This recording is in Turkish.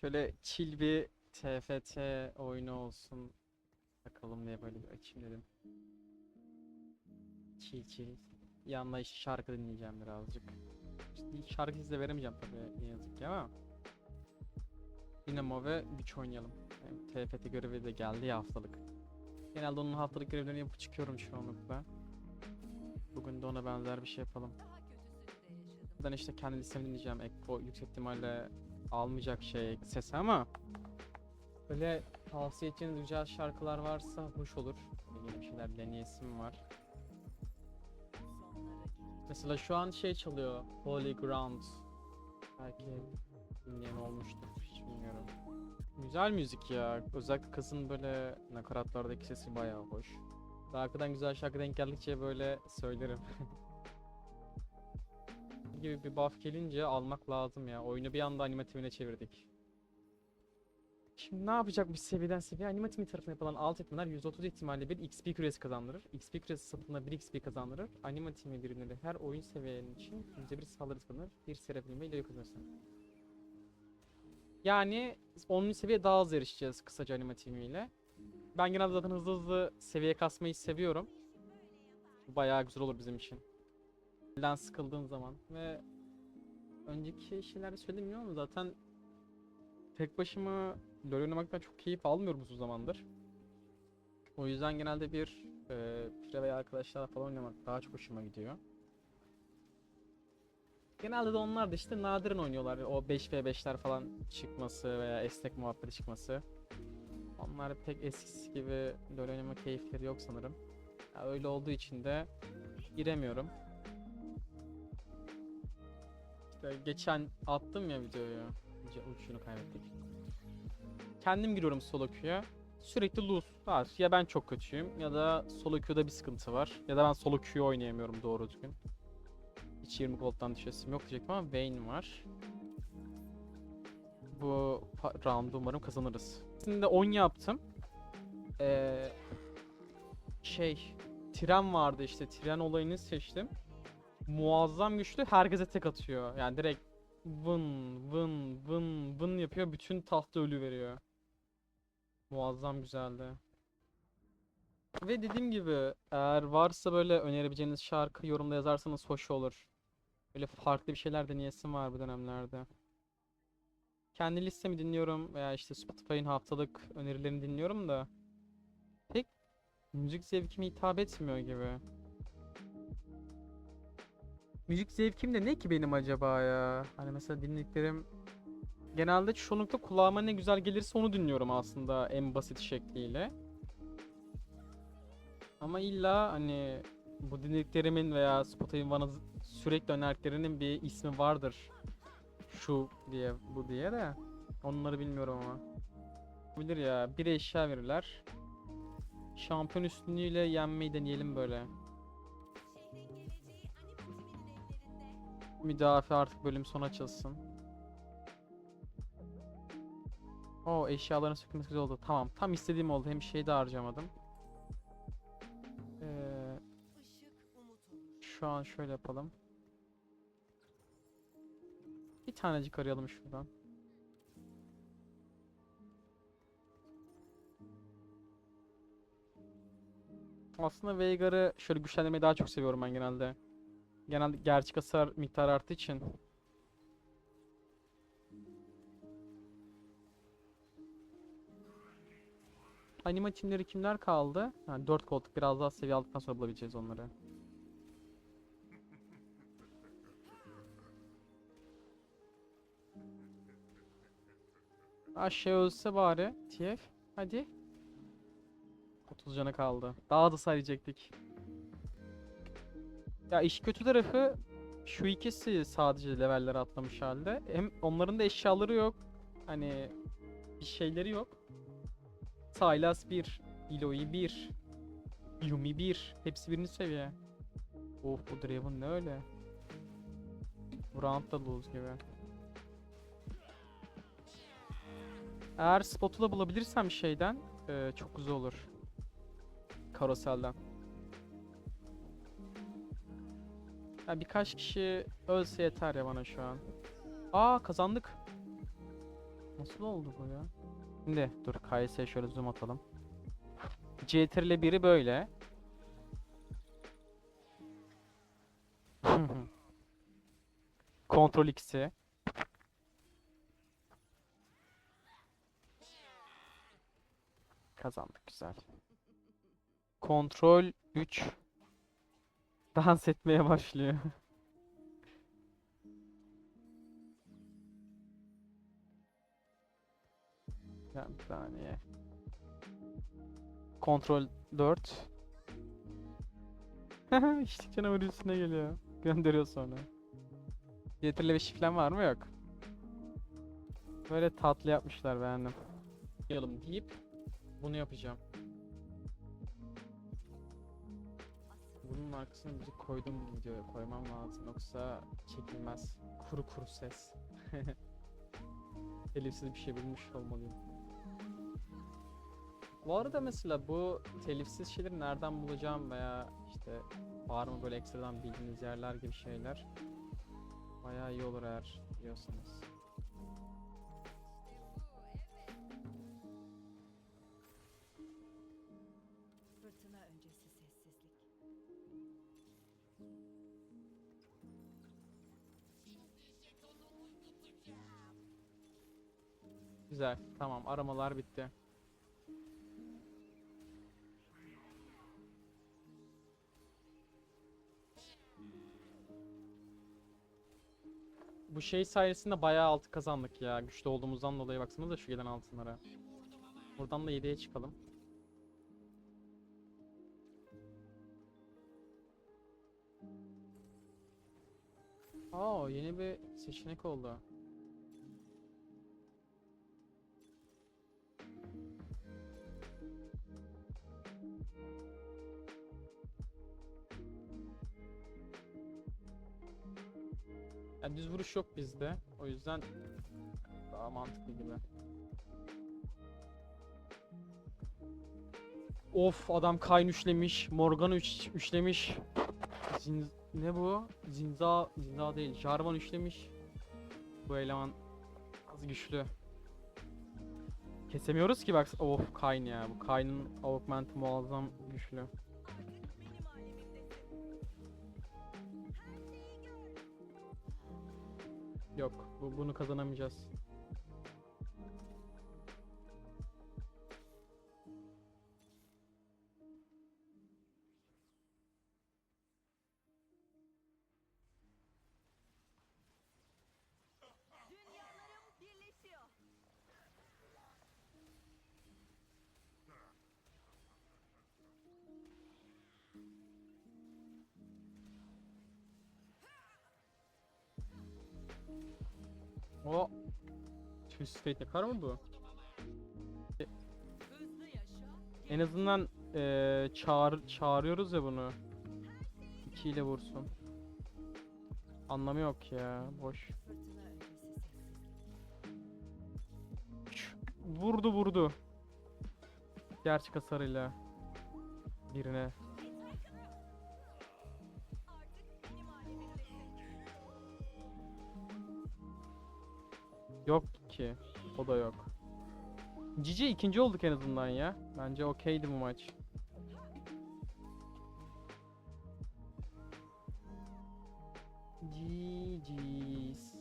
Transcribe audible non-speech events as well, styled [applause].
Şöyle chill bir TFT oyunu olsun. Bakalım diye böyle bir açayım dedim. Chill chill. Yanına işte şarkı dinleyeceğim birazcık. İşte şarkı size veremeyeceğim tabii ne yazık ki ama. Dinamo ve güç oynayalım. Yani TFT görevi de geldi ya haftalık. Genelde onun haftalık görevlerini yapıp çıkıyorum çoğunlukla. Bugün de ona benzer bir şey yapalım. Buradan işte kendi listemi dinleyeceğim. Ekko yüksek ihtimalle almayacak şey sesi ama böyle tavsiye edeceğiniz güzel şarkılar varsa hoş olur. Yeni bir şeyler deneyesim var. Mesela şu an şey çalıyor. Holy Ground. Belki dinleyen olmuştur. Hiç bilmiyorum. Güzel müzik ya. Özellikle kızın böyle nakaratlardaki sesi bayağı hoş. Daha arkadan güzel şarkı denk geldikçe böyle söylerim. [laughs] gibi bir buff gelince almak lazım ya. Oyunu bir anda animatifine çevirdik. Şimdi ne yapacak bir seviyeden seviye? Animatimi tarafından yapılan alt etmeler %30 ihtimalle bir XP küresi kazandırır. XP küresi satında 1 XP kazandırır. Animatimi birimleri her oyun seviyenin için %1 saldırı kazanır. Bir seraphim ve ileri kazanırsın. Yani 10. seviye daha hızlı erişeceğiz kısaca animatimiyle. Ben genelde zaten hızlı hızlı seviye kasmayı seviyorum. Bayağı güzel olur bizim için. Elden sıkıldığım zaman ve önceki şeylerde söylemiyor ama zaten tek başıma LoL oynamaktan çok keyif almıyorum uzun zamandır. O yüzden genelde bir e, pire veya arkadaşlarla falan oynamak daha çok hoşuma gidiyor. Genelde de onlar da işte nadiren oynuyorlar. O 5v5'ler falan çıkması veya esnek muhabbeti çıkması. Onlar pek eskisi gibi LoL oynama keyifleri yok sanırım. Ya öyle olduğu için de giremiyorum. Geçen attım ya videoyu. Uçunu kaybettik. Kendim giriyorum solo queue'ya. Sürekli lose var. Ya ben çok kötüyüm ya da solo queue'da bir sıkıntı var. Ya da ben solo queue oynayamıyorum doğru düzgün. Hiç 20 gold'dan düşesim yok diyecektim ama Vayne var. Bu round'u umarım kazanırız. Şimdi 10 yaptım. Ee, şey, tren vardı işte. Tren olayını seçtim. Muazzam güçlü. Herkese tek atıyor. Yani direkt vın vın vın vın yapıyor. Bütün tahta ölü veriyor. Muazzam güzeldi. Ve dediğim gibi eğer varsa böyle önerebileceğiniz şarkı yorumda yazarsanız hoş olur. Böyle farklı bir şeyler deneyesim var bu dönemlerde. Kendi listemi dinliyorum veya işte Spotify'ın haftalık önerilerini dinliyorum da pek müzik zevkime hitap etmiyor gibi. Müzik zevkim de ne ki benim acaba ya? Hani mesela dinlediklerim genelde çoğunlukla kulağıma ne güzel gelirse onu dinliyorum aslında en basit şekliyle. Ama illa hani bu dinlediklerimin veya Spotify'ın bana sürekli önerdiklerinin bir ismi vardır. Şu diye, bu diye de. Onları bilmiyorum ama. Bilir ya, bir eşya verirler. Şampiyon üstünlüğüyle yenmeyi deneyelim böyle. Müdafi artık bölüm son açılsın. O eşyaların sökülmesi güzel oldu. Tamam, tam istediğim oldu. Hem şey de harcamadım. Ee, şu an şöyle yapalım. Bir tanecik arayalım şuradan. Aslında Veigar'ı şöyle güçlendirmeyi daha çok seviyorum ben genelde. Genelde gerçek hasar miktarı arttığı için. Anima timleri kimler kaldı? Yani 4 koltuk biraz daha seviye aldıktan sonra bulabileceğiz onları. Aşağı ölse bari. TF. Hadi. 30 canı kaldı. Daha da sayacaktık. Ya iş kötü tarafı şu ikisi sadece leveller atlamış halde. Hem onların da eşyaları yok. Hani bir şeyleri yok. Sylas 1, Eloy 1, Yumi 1. Hepsi birinci seviye. Of bu Draven ne öyle? Bu round da lose gibi. Eğer spotula bulabilirsem şeyden çok güzel olur. Karoselden. Ya birkaç kişi ölse yeter ya bana şu an. Aa kazandık. Nasıl oldu bu ya? Şimdi dur KS'ye şöyle zoom atalım. Ctrl ile biri böyle. [laughs] Kontrol X'i. Kazandık güzel. Kontrol 3. Dans etmeye başlıyor. [laughs] Bir saniye. Kontrol 4. [laughs] İşte canavar üstüne geliyor. Gönderiyor sonra. Getirle bir şifren var mı yok. Böyle tatlı yapmışlar beğendim. Yapalım deyip bunu yapacağım. Arkasına müzik koydum videoya koymam lazım yoksa çekilmez. Kuru kuru ses. [laughs] Telifsiz bir şey bulmuş olmalıyım. Bu arada mesela bu telifsiz şeyleri nereden bulacağım veya işte var mı böyle ekstradan bildiğiniz yerler gibi şeyler bayağı iyi olur eğer biliyorsanız. Güzel tamam aramalar bitti. Bu şey sayesinde bayağı altı kazandık ya. Güçlü olduğumuzdan dolayı baksanıza şu gelen altınlara. Buradan da 7'ye çıkalım. Aa yeni bir seçenek oldu. Ya düz vuruş yok bizde. O yüzden daha mantıklı gibi. Of adam Kayn üçlemiş. Morgan üç, üçlemiş. Zin, ne bu? Zinza, Zinza değil. Jarvan üçlemiş. Bu eleman az güçlü. Kesemiyoruz ki bak. Of Kayn ya. Bu Kayn'ın augment'ı muazzam güçlü. Yok. Bu, bunu kazanamayacağız. O Twist yakar mı bu? En azından eee çağır çağırıyoruz ya bunu. 2 ile vursun. Anlamı yok ya. Boş. Vurdu vurdu. Gerçek hasarıyla. Birine. Yok ki. O da yok. Cici ikinci olduk en azından ya. Bence okeydi bu maç.